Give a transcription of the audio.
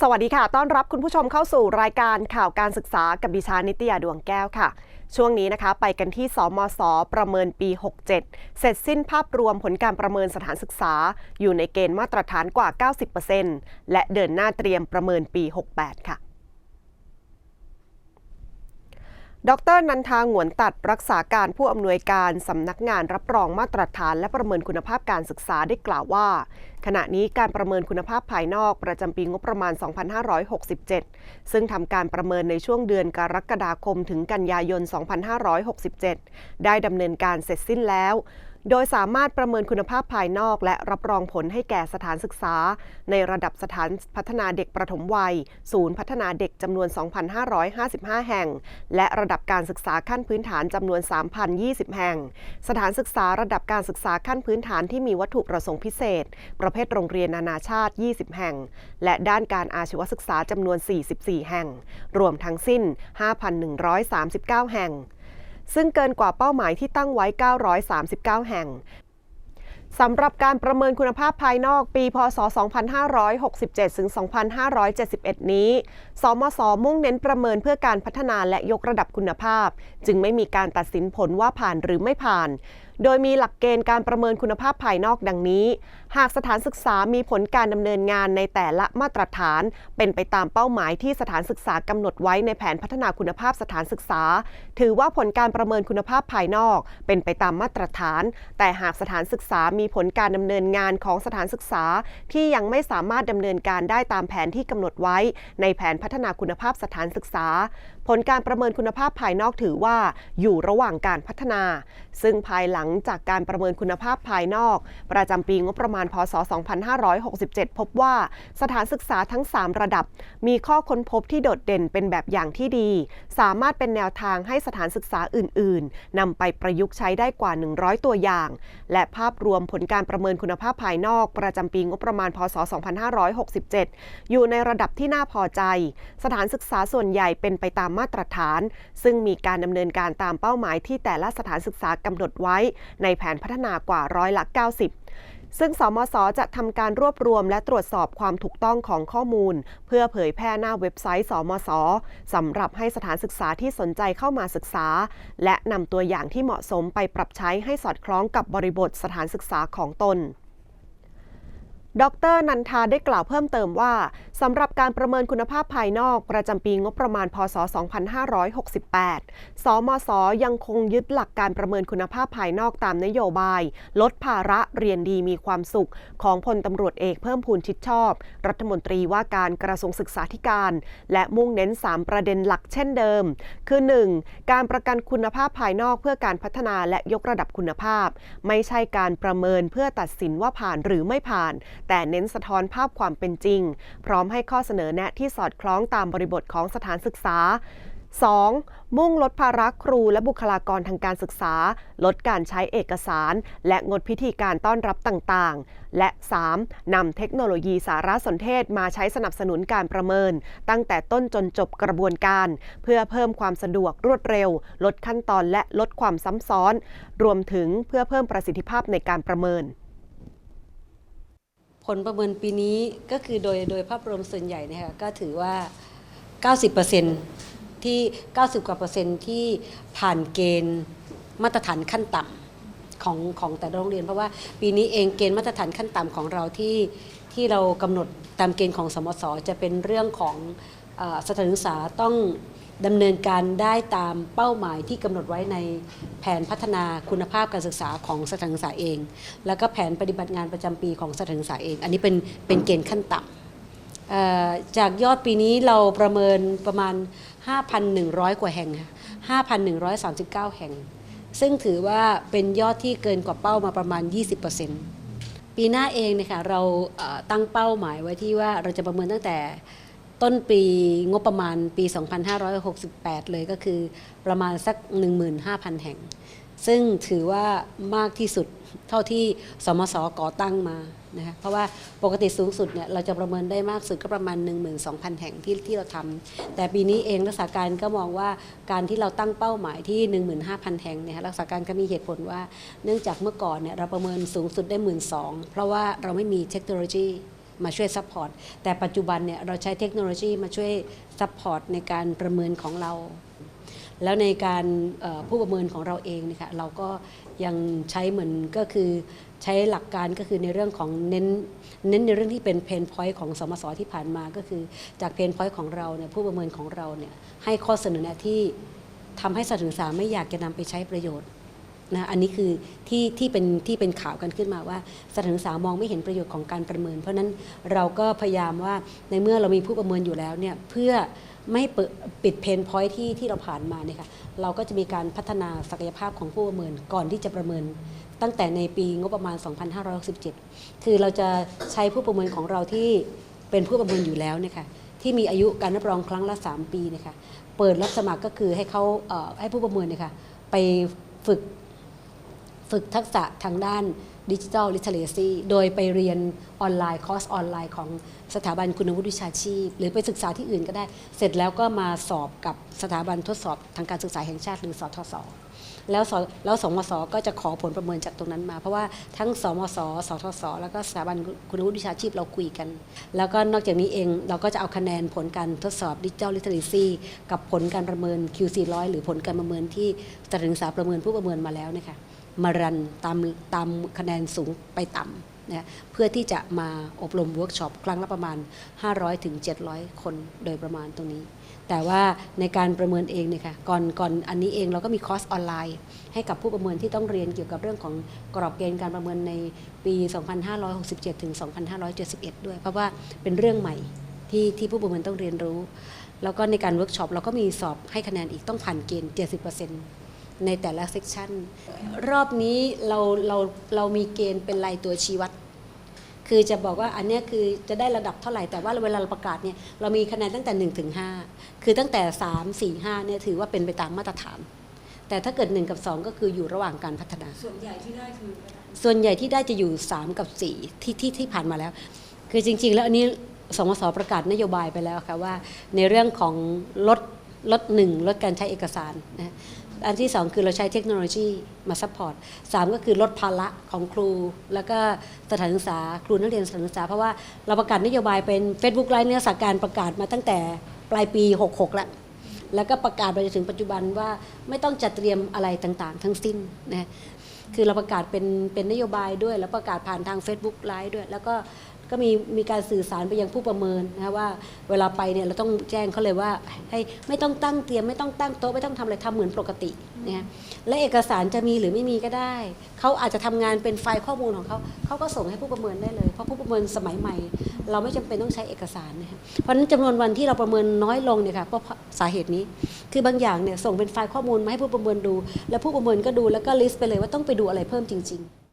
สวัสดีค่ะ ต้อนรับคุณผู้ชมเข้าสู่รายการข่าวการศึกษากับดิฉันนิตยาดวงแก้วค่ะ ช่วงนี้นะคะ ไปกันที่สมสประเมินปี 67 เสร็จสิ้นภาพรวมผลการประเมินสถานศึกษา อยู่ในเกณฑ์มาตรฐานกว่า 90%และเดินหน้าเตรียมประเมินปี 68 ค่ะ ดรนันทาหงวนตัดรักษาการผู้อำนวยการสำนักงานรับรองมาตรฐาน และประเมินคุณภาพการศึกษาได้กล่าวว่า ขณะนี้การประเมินคุณภาพภายนอกประจำปีงบประมาณ 2567 ซึ่งทำการประเมินในช่วงเดือนกรกฎาคมถึงกันยายน 2567 ได้ดำเนินการเสร็จสิ้นแล้ว โดยสามารถประเมินคุณภาพภายนอกและรับรองผลให้แก่สถานศึกษา ในระดับสถานพัฒนาเด็กประถมวัย ศูนย์พัฒนาเด็กจำนวน 2,555 แห่ง และระดับการศึกษาขั้นพื้นฐานจำนวน 3,020 แห่ง สถานศึกษาระดับการศึกษาขั้นพื้นฐานที่มีวัตถุประสงค์พิเศษ ประเภทโรงเรียนนานาชาติ 20 แห่ง และด้านการอาชีวศึกษาจำนวน 44 แห่ง รวมทั้งสิ้น 5,139 แห่ง ซึ่งเกินกว่าเป้าหมายที่ตั้งไว้ 939 แห่งสำหรับการประเมินคุณภาพภายนอกปี พศ 2567 ถึง 2571 นี้ สมส มุ่งเน้นประเมินเพื่อการพัฒนาและยกระดับคุณภาพ จึงไม่มีการตัดสินผลว่าผ่านหรือไม่ผ่าน โดยมีหลักเกณฑ์การประเมินคุณภาพภายนอกดังนี้ หากสถานศึกษามีผลการดำเนินงานในแต่ละมาตรฐาน เป็นไปตามเป้าหมายที่สถานศึกษากำหนดไว้ในแผนพัฒนาคุณภาพสถานศึกษา ถือว่าผลการประเมินคุณภาพภายนอก เป็นไปตามมาตรฐาน แต่หากสถานศึกษามีผลการดำเนินงานของสถานศึกษา ที่ยังไม่สามารถดำเนินการได้ตามแผนที่กำหนดไว้ ในแผนพัฒนาคุณภาพสถานศึกษา ผลการประเมินคุณภาพภายนอกถือว่า อยู่ระหว่างการพัฒนา ซึ่งภายหลังจากการประเมินคุณภาพภายนอก ประจำปีงบประมาณ พศ 2567 พบว่าสถานศึกษาทั้ง 3 ระดับ มีข้อค้นพบที่โดดเด่นเป็นแบบอย่างที่ดี สามารถเป็นแนวทางให้สถานศึกษาอื่น ๆนำไปประยุกต์ใช้ได้กว่า 100 ตัวอย่าง และภาพรวมผลการประเมินคุณภาพภายนอก ประจำปีงบประมาณ พศ 2567 อยู่ในระดับที่น่าพอใจ สถานศึกษาส่วนใหญ่เป็นไปตามมาตรฐาน ซึ่งมีการดำเนินการตามเป้าหมายที่แต่ละสถานศึกษากำหนดไว้ในแผนพัฒนากว่าร้อยละ 90 ซึ่งสมสจะทำการรวบรวมและตรวจสอบความถูกต้องของข้อมูล เพื่อเผยแพร่หน้าเว็บไซต์ สมสสำหรับให้สถานศึกษาที่สนใจเข้ามาศึกษา และนำตัวอย่างที่เหมาะสมไปปรับใช้ให้สอดคล้องกับบริบทสถานศึกษาของตน ดรนันทาได้กล่าวเพิ่มเติมว่าสำหรับการประเมินคุณภาพภายนอกประจำปีงบประมาณ พศ 2568 สมสยังคงยึดหลักการประเมินคุณภาพภายนอกตามนโยบาย ลดภาระเรียนดีมีความสุข ของพลตำรวจเอกเพิ่มพูนชิดชอบ รัฐมนตรีว่าการกระทรวงศึกษาธิการ และมุ่งเน้น 3 ประเด็นหลักเช่นเดิม คือ 1. การประกันคุณภาพภายนอกเพื่อการพัฒนาและยกระดับคุณภาพ ไม่ใช่การประเมินเพื่อตัดสินว่าผ่านหรือไม่ผ่านแต่เน้นสะท้อนภาพความเป็นจริง พร้อมให้ข้อเสนอแนะที่สอดคล้องตามบริบทของสถานศึกษา 2. มุ่งลดภาระครูและบุคลากรทางการศึกษา ลดการใช้เอกสาร และงดพิธีการต้อนรับต่างๆ และ 3. นำเทคโนโลยีสารสนเทศมาใช้สนับสนุนการประเมิน ตั้งแต่ต้นจนจบกระบวนการ เพื่อเพิ่มความสะดวกรวดเร็ว ลดขั้นตอนและลดความซ้ำซ้อน รวมถึงเพื่อเพิ่มประสิทธิภาพในการประเมิน ผลประเมินปีนี้ก็คือโดยโดยภาพรวมส่วนใหญ่เนะคะก็ถือว่า 90%ที่ 90 กว่าเปอร์เซ็นต์ที่ผ่านเกณฑ์มาตรฐานขั้นต่ำของของแต่ละโรงเรียน เพราะว่าปีนี้เองเกณฑ์มาตรฐานขั้นต่ำของเราที่ที่เรากำหนดตามเกณฑ์ของสมสจะเป็นเรื่องของอสถานศึกษาต้อง ดำเนินการได้ตามเป้าหมายที่กำหนดไว้ในแผนพัฒนาคุณภาพการศึกษาของสถานศึกษาเอง แล้วก็แผนปฏิบัติงานประจำปีของสถานศึกษาเอง อันนี้เป็นเป็นเกณฑ์ขั้นต่ำจากยอดปีนี้เราประเมินประมาณ 5,100 กว่าแห่งค่ะ5,139 แห่ง ซึ่งถือว่าเป็นยอดที่เกินกว่าเป้ามาประมาณ 20%ปีหน้าเองเนี่ยค่ะเราตั้งเป้าหมายไว้ที่ว่าเราจะประเมินตั้งแต่ ต้นปีงบประมาณปี 2568 เลยก็คือประมาณสัก 15,000 แห่ง ซึ่งถือว่ามากที่สุดเท่าที่สมสก่อตั้งมานะคะเพราะว่าปกติสูงสุดเนี่ยเราจะประเมินได้มากสุดก็ประมาณ 12,000 แห่งที่ที่เราทำแต่ปีนี้เองรักษาการก็มองว่าการที่เราตั้งเป้าหมายที่ 15,000 แห่งเนี่ยรักษาการก็มีเหตุผลว่า เนื่องจากเมื่อก่อนเนี่ยเราประเมินสูงสุดได้ 12,000 เพราะว่าเราไม่มีเทคโนโลยี มาช่วยซัพพอร์ตแต่ปัจจุบันเนี่ยเราใช้เทคโนโลยีมาช่วยซัพพอร์ตในการประเมินของเรา แล้วในการผู้ประเมินของเราเองนยคะเราก็ยังใช้เหมือนก็คือใช้หลักการก็คือในเรื่องของเน้นเน้นในเรื่องที่เป็นเพนพอยต์ของสมสที่ผ่านมาก็คือจากเพนพอยต์ของเราเนี่ยผู้ประเมินของเราเนี่ยให้ข้อเสนอแนะที่ทำให้สถานศึกษาไม่อยากจะนำไปใช้ประโยชน์ นะอันนี้คือที่ที่เป็นที่เป็นข่าวกันขึ้นมาว่าสถานศึกษามองไม่เห็นประโยชน์ของการประเมิน เพราะนั้นเราก็พยายามว่าในเมื่อเรามีผู้ประเมินอยู่แล้วเนี่ยเพื่อไม่ปิดเพนพอยที่ที่เราผ่านมาเนี่ยค่ะเราก็จะมีการพัฒนาศักยภาพของผู้ประเมินก่อนที่จะประเมิน ตั้งแต่ในปีงบประมาณ 2567 คือเราจะใช้ผู้ประเมินของเราที่เป็นผู้ประเมินอยู่แล้วเนี่ยค่ะที่มีอายุการรับรองครั้งละ 3 ปีเนี่ยค่ะเปิดรับสมัครก็คือให้เขาให้ผู้ประเมินเนี่ยค่ะไปฝึก ฝึกทักษะทางด้านดิจิทัลลิเทเ c ซีโดยไปเรียนออนไลน์ คอร์สออนไลน์ของสถาบันคุณวุฒิวิชาชีพ หรือไปศึกษาที่อื่นก็ได้ เสร็จแล้วก็มาสอบกับสถาบันทดสอบทางการศึกษาแห่งชาติหรือสทศแล้วสแล้วสมศก็จะขอผลประเมินจากตรงนั้นมา เพราะว่าทั้งสมศสทศแล้วก็สถาบันคุณวุฒิวิชาชีพเราคุยกัน แล้วก็นอกจากนี้เองเราก็จะเอาคะแนนผลการทดสอบดิจิทัลลิเทเ c ซีกับผลการประเมิน Q400 หรือผลการประเมินที่สถานศึกษาประเมินผู้ประเมินมาแล้วนะคะ มารันตามตามคะแนนสูงไปต่ำนะเพื่อที่จะมาอบรมเวิร์กช็อปครั้งละประมาณ500ถึง700 คนโดยประมาณตรงนี้ แต่ว่าในการประเมินเองเนี่ยค่ะก่อนก่อนอันนี้เองเราก็มีคอร์สออนไลน์ ให้กับผู้ประเมินที่ต้องเรียนเกี่ยวกับเรื่องของกรอบเกณฑ์การประเมินในปี 2567ถึง2571 ด้วย เพราะว่าเป็นเรื่องใหม่ที่ที่ผู้ประเมินต้องเรียนรู้ แล้วก็ในการเวิร์กช็อปเราก็มีสอบให้คะแนนอีกต้องผ่านเกณฑ์ 70% ในแต่ละเซกชันรอบนี้เราเราเรามีเกณฑ์เป็นรายตัวชี้วัด คือจะบอกว่าอันเนี้ยคือจะได้ระดับเท่าไหร่ แต่ว่าเวลาเราประกาศเนี่ยเรามีคะแนนตั้งแต่1ถึง5คือตั้งแต่ 3 4 5เนี่ยถือว่าเป็นไปตามมาตรฐาน แต่ถ้าเกิด 1 กับ 2 ก็คืออยู่ระหว่างการพัฒนา ส่วนใหญ่ที่ได้คือ ส่วนใหญ่ที่ได้จะอยู่ 3 กับ 4 ที่ที่ที่ผ่านมาแล้ว คือจริง ๆ แล้วอันนี้สมสประกาศนโยบายไปแล้วค่ะว่า ในเรื่องของลดลดหนึ่งลดการใช้เอกสารนะ อันที่ 2 คือเราใช้เทคโนโลยีมาซัพพอร์ตสามก็คือลดภาระของครู แล้วก็สถานศึกษาครูนักเรียนสถานศึกษา เพราะว่าเราประกาศนโยบายเป็น Facebook ไลน์เนื้อสาการประกาศมาตั้งแต่ปลายปี 66 แล้ว แล้วก็ประกาศไปจนถึงปัจจุบันว่าไม่ต้องจัดเตรียมอะไรต่างๆ ทั้งสิ้นนะคือเราประกาศเป็นเป็นนโยบายด้วย แล้วประกาศผ่านทาง Facebook ไลฟ์ด้วย แล้วก็ ก็มีมีการสื่อสารไปยังผู้ประเมินนะว่าเวลาไปเนี่ยเราต้องแจ้งเขาเลยว่าให้ไม่ต้องตั้งเตรียมไม่ต้องตั้งโต๊ะไม่ต้องทำอะไรทำเหมือนปกตินะและเอกสารจะมีหรือไม่มีก็ได้เขาอาจจะทำงานเป็นไฟล์ข้อมูลของเขาเขาก็ส่งให้ผู้ประเมินได้เลยเพราะผู้ประเมินสมัยใหม่ เราไม่จำเป็นต้องใช้เอกสารนะคะเพราะฉะนั้นจำนวนวันที่เราประเมินน้อยลงเนี่ยค่ะเพราะสาเหตุนี้ คือบางอย่างเนี่ยส่งเป็นไฟล์ข้อมูลมาให้ผู้ประเมินดู แล้วผู้ประเมินก็ดูแล้วก็ลิสต์ไปเลยว่าต้องไปดูอะไรเพิ่มจริง ๆ